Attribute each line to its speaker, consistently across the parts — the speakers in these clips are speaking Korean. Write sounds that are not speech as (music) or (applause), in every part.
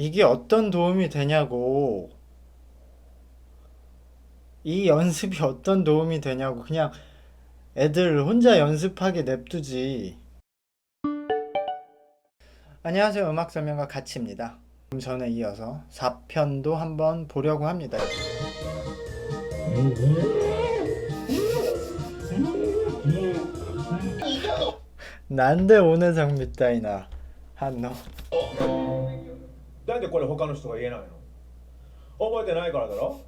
Speaker 1: 이게 어떤 도움이 되냐고. 이 연습이 (laughs) 어떤 도움이 되냐고. 그냥 애들 혼자 연습하게 냅두지. 안녕하세요. 음악 설명가 가치입니다. 좀 전에 이어서 4편도 한번 보려고 합니다. 난데 오는 장미 따이나. 한노
Speaker 2: なんでこれ他の人が言えないの覚えてないからだろ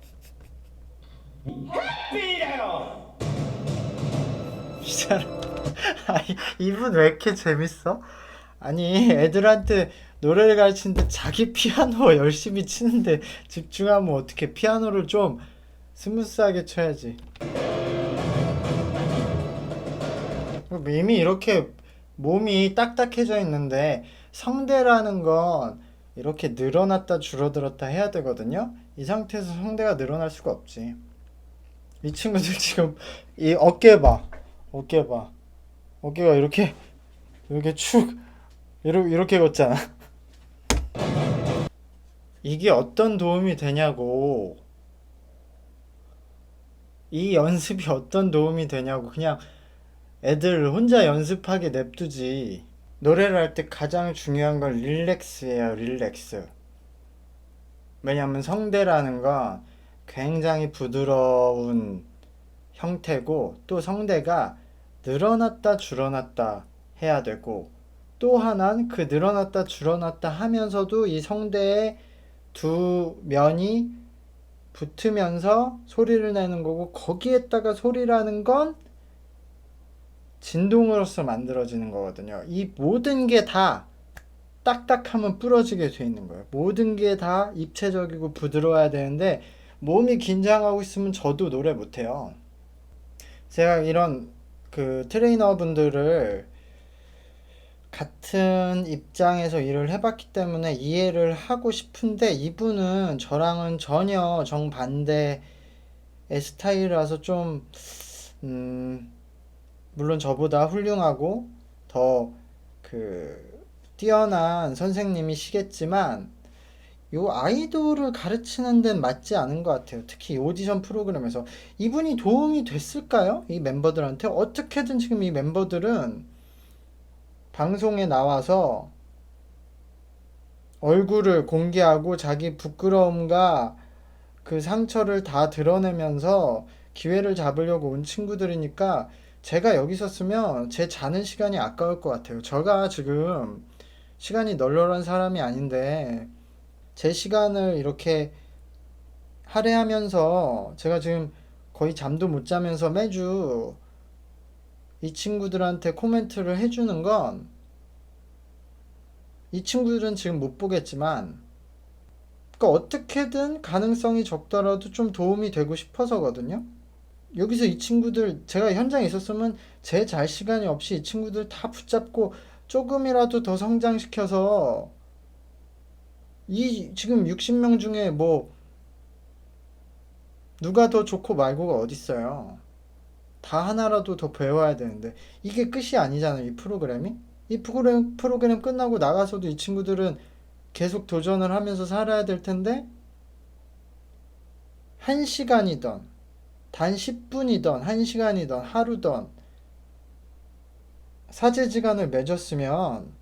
Speaker 2: ハッピーだよ
Speaker 1: 이 사람 아니 이분 왜 이렇게 재밌어? 아니 애들한테 노래를 가르치는데 자기 피아노 열심히 (laughs) 치는데 집중하면 어떻게 피아노를 좀 스무스하게 쳐야지 이미 이렇게 몸이 딱딱해져 있는데 성대라는 건 이렇게 늘어났다 줄어들었다 해야 되거든요 이 상태에서 성대가 늘어날 수가 없지 이 친구들 (laughs) 지금 이 어깨 봐 어깨 봐. 어깨가 이렇게 이렇게 축 이렇게 이렇게 걷잖아. 이게 어떤 도움이 되냐고. 이 연습이 어떤 도움이 되냐고. 그냥 애들 혼자 연습하게 냅두지. 노래를 할 때 가장 중요한 건 릴렉스예요, 릴렉스. 왜냐면 성대라는 건 굉장히 부드러운 형태고 또 성대가 늘어났다 줄어났다 해야 되고 또 하나는 그 늘어났다 줄어났다 하면서도 이 성대의 두 면이 붙으면서 소리를 내는 거고 거기에다가 소리라는 건 진동으로서 만들어지는 거거든요. 이 모든 게 다 딱딱하면 부러지게 돼 있는 거예요. 모든 게 다 입체적이고 부드러워야 되는데 몸이 긴장하고 있으면 저도 노래 못 해요. 제가 이런 그 트레이너 분들을 같은 입장에서 일을 해봤기 때문에 이해를 하고 싶은데 이분은 저랑은 전혀 정반대의 스타일이라서 좀, 음, 물론 저보다 훌륭하고 더 그 뛰어난 선생님이시겠지만 요 아이돌을 가르치는 데는 맞지 않은 것 같아요. 특히 이 오디션 프로그램에서 이분이 도움이 됐을까요? 이 멤버들한테 어떻게든 지금 이 멤버들은 방송에 나와서 얼굴을 공개하고 자기 부끄러움과 그 상처를 다 드러내면서 기회를 잡으려고 온 친구들이니까 제가 여기 있었으면 제 자는 시간이 아까울 것 같아요. 제가 지금 시간이 널널한 사람이 아닌데 제 시간을 이렇게 할애하면서 제가 지금 거의 잠도 못 자면서 매주 이 친구들한테 코멘트를 해주는 건 이 친구들은 지금 못 보겠지만 그러니까 어떻게든 가능성이 적더라도 좀 도움이 되고 싶어서거든요. 여기서 이 친구들 제가 현장에 있었으면 제 잘 시간이 없이 이 친구들 다 붙잡고 조금이라도 더 성장시켜서 이 지금 60명 중에 뭐 누가 더 좋고 말고가 어딨어요. 다 하나라도 더 배워야 되는데 이게 끝이 아니잖아요. 이 프로그램이. 이 프로그램 프로그램 끝나고 나가서도 이 친구들은 계속 도전을 하면서 살아야 될 텐데 한 시간이던 단 10분이던 한 시간이던 하루던 사제지간을 맺었으면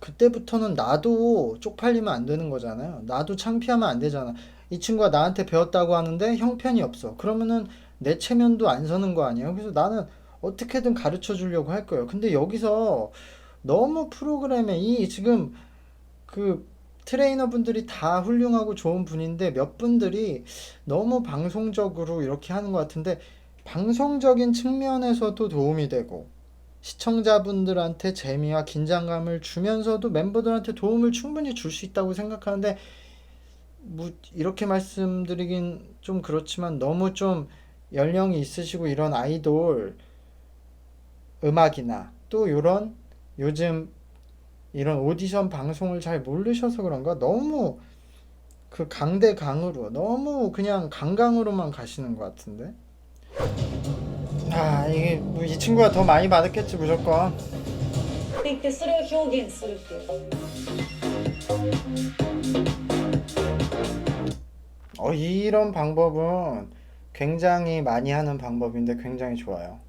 Speaker 1: 그때부터는 나도 쪽팔리면 안 되는 거잖아요. 나도 창피하면 안 되잖아. 이 친구가 나한테 배웠다고 하는데 형편이 없어. 그러면은 내 체면도 안 서는 거 아니에요? 그래서 나는 어떻게든 가르쳐 주려고 할 거예요. 근데 여기서 너무 프로그램에 이 지금 그 트레이너 분들이 다 훌륭하고 좋은 분인데 몇 분들이 너무 방송적으로 이렇게 하는 것 같은데 방송적인 측면에서도 도움이 되고 시청자분들한테 재미와 긴장감을 주면서도 멤버들한테 도움을 충분히 줄 수 있다고 생각하는데 뭐 이렇게 말씀드리긴 좀 그렇지만 너무 좀 연령이 있으시고 이런 아이돌 음악이나 또 이런 요즘 이런 오디션 방송을 잘 모르셔서 그런가 너무 그 강대강으로 너무 그냥 강강으로만 가시는 것 같은데 아 이게 뭐 이 친구가 더 많이 받았겠지 무조건
Speaker 3: って言ってそれを表現するっていう
Speaker 1: 어, 이런 방법은 굉장히 많이 하는 방법인데 굉장히 좋아요.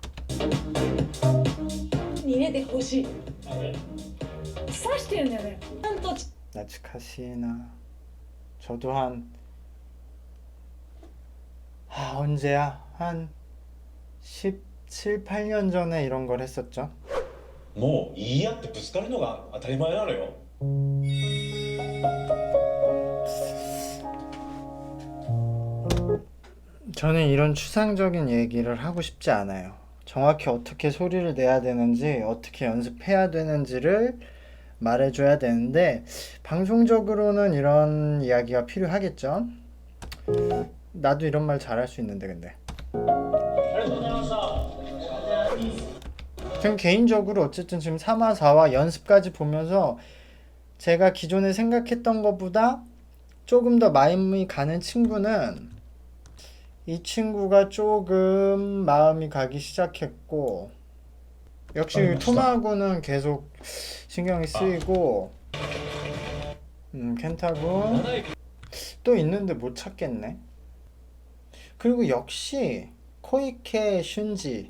Speaker 3: に入れてほしい 刺してるんだよねちゃんと
Speaker 1: 나츠카시나 저도 한 아, 언제야? 한 17, 8년 전에 이런 걸 했었죠.
Speaker 2: もう言い合ってぶつかるのが当たり前なのよ
Speaker 1: 저는 이런 추상적인 얘기를 하고 싶지 않아요. 정확히 어떻게 소리를 내야 되는지, 어떻게 연습해야 되는지를 말해줘야 되는데, 방송적으로는 이런 이야기가 필요하겠죠? 나도 이런 말 잘할 수 있는데, 근데. 전 개인적으로 어쨌든 지금 3화, 4화 연습까지 보면서 제가 기존에 생각했던 것보다 조금 더 마음이 가는 친구는 이 친구가 조금 마음이 가기 시작했고 역시
Speaker 2: 아,
Speaker 1: 토마하고는 계속 신경이 쓰이고 음 켄타군 또 있는데 못 찾겠네. 그리고 역시 코이케 슌지.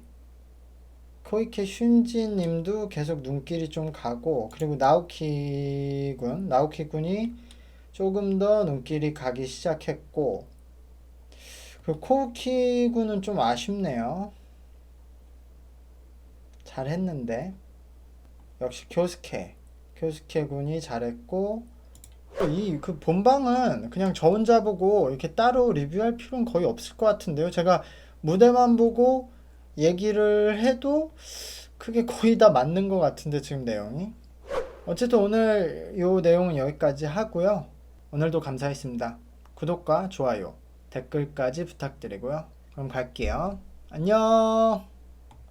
Speaker 1: 코이케 슌지 님도 계속 눈길이 좀 가고 그리고 나오키 군 나오키 군이 조금 더 눈길이 가기 시작했고 그 코우키 군은 좀 아쉽네요. 잘했는데 역시 교스케 교스케 군이 잘했고 이 그 본방은 그냥 저 혼자 보고 이렇게 따로 리뷰할 필요는 거의 없을 것 같은데요. 제가 무대만 보고 얘기를 해도 그게 거의 다 맞는 것 같은데 지금 내용이 어쨌든 오늘 요 내용은 여기까지 하고요. 오늘도 감사했습니다. 구독과 좋아요 댓글까지 부탁드리고요. 그럼 갈게요. 안녕.